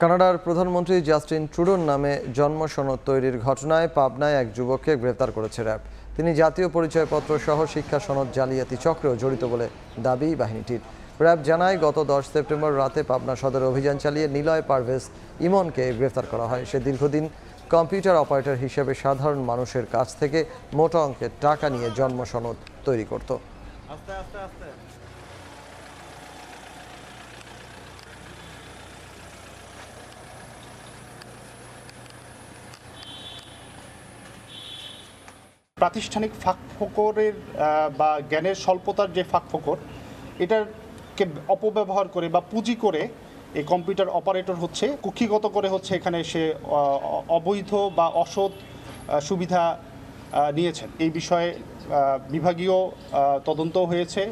কানাডার প্রধানমন্ত্রী জাস্টিন ট্রুডোর নামে জন্ম সনদ তৈরির ঘটনায় পাবনায় এক যুবককে গ্রেফতার করেছে র্যাব। তিনি জাতীয় পরিচয়পত্র সহ শিক্ষা সনদ জালিয়াতি চক্রেও জড়িত বলে দাবি বাহিনীটির। র্যাব জানায়, গত দশ সেপ্টেম্বর রাতে পাবনা সদরে অভিযান চালিয়ে নিলয় পারভেজ ইমনকে গ্রেফতার করা হয়। সে দীর্ঘদিন কম্পিউটার অপারেটর হিসেবে সাধারণ মানুষের কাছ থেকে মোটা অঙ্কের টাকা নিয়ে জন্ম সনদ তৈরি করত। প্রাতিষ্ঠানিক ফাঁক ফোকরের ফাঁকফোকরের বা জ্ঞানের স্বল্পতার যে ফাঁক ফোকর এটারকে অপব্যবহার করে বা পুঁজি করে এই কম্পিউটার অপারেটর হচ্ছে, কুক্ষিগত করে হচ্ছে এখানে সে অবৈধ বা অসৎ সুবিধা নিয়েছেন। এই বিষয়ে বিভাগীয় তদন্ত হয়েছে।